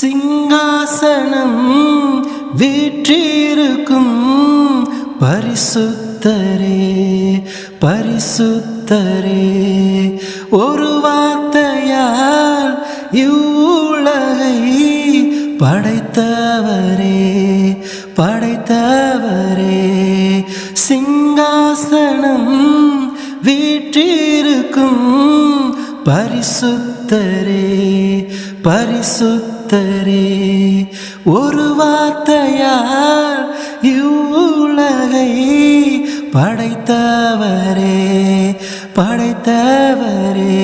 சிங்காசனம் வீற்றிருக்கும் பரிசுத்தரே பரிசுத்தரே. ஒரு வார்த்தையால் இவ்வுலகை படைத்தவரே படைத்தவரே. சிங்காசனம் வீற்றிருக்கும் பரிசுத்தரே பரிசுத்த கர்த்தரே ஒரு வார்த்தையால் இவ்வுலகை படைத்தவரே படைத்தவரே.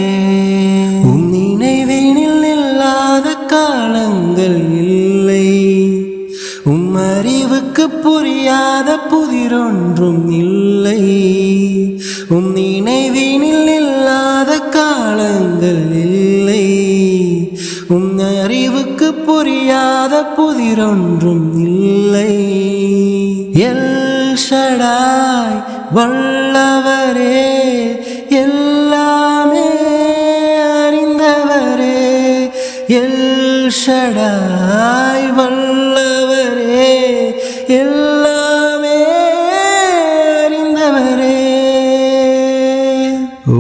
உன் நினைவினில் இல்லாத காலங்கள் இல்லை. உம் அறிவுக்கு புரியாத புதிரொன்றும் இல்லை. உம் நினைவினில் இல்லாத காலங்கள் இல்லை அறிவுக்கு புரியாத புதிரொன்றும் இல்லை. எல் ஷடாய் வல்லவரே எல்லாமே அறிந்தவரே. எல் ஷடாய் வல்லவரே எல்லாமே அறிந்தவரே.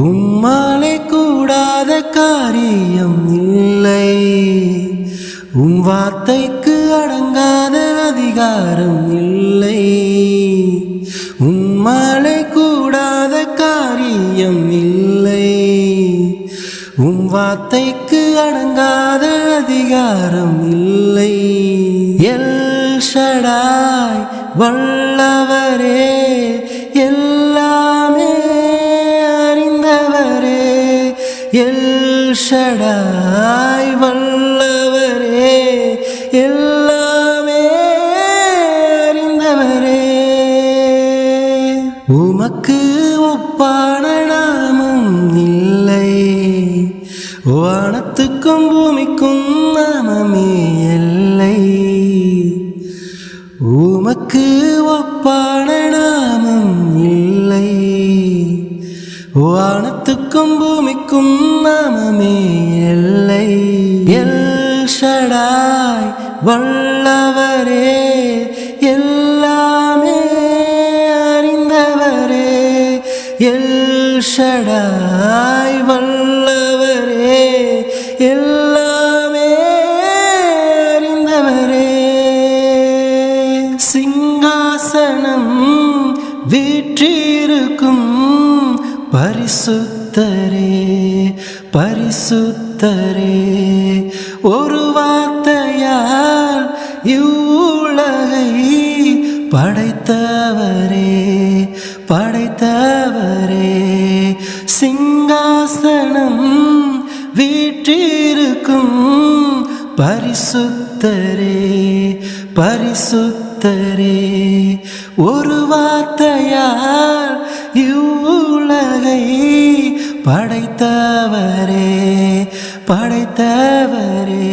உம்மாலே கூடாத காரியம் இல்லை உன் வார்த்தைக்கு அடங்காத அதிகாரம் இல்லை. உம்மாலே கூடாத காரியம் இல்லை. உன் வார்த்தைக்கு அடங்காத அதிகாரம் இல்லை. எல் ஷடாய் வல்லவரே எல்லாமே அறிந்தவரே. எல் ஷடாய் வல்ல எல்லாமே அறிந்தவரே. உமக்கு ஒப்பான நாமம் இல்லை. வானத்துக்கும் பூமிக்கும் நாமமே இல்லை. உமக்கு ஒப்பான நாமம் இல்லை. வானத்துக்கும் பூமிக்கும் நாமமே இல்லை. எல் ஷடாய் வல்லவரே எல்லாமே அறிந்தவரே. எல் ஷடாய் வல்லவரே எல்லாமே அறிந்தவரே. சிங்காசனம் வீற்றிருக்கும் பரிசுத்தரே பரிசுத்தரே. ஒரு வார்த்தையால் இவ்வுலகை படைத்தவரே படைத்தவரே. சிங்காசனம் வீற்றிருக்கும் பரிசுத்தரே பரிசுத்தரே. ஒரு வார்த்தையால் இவ்வுலகை படைத்தவரே படைத்தவரே.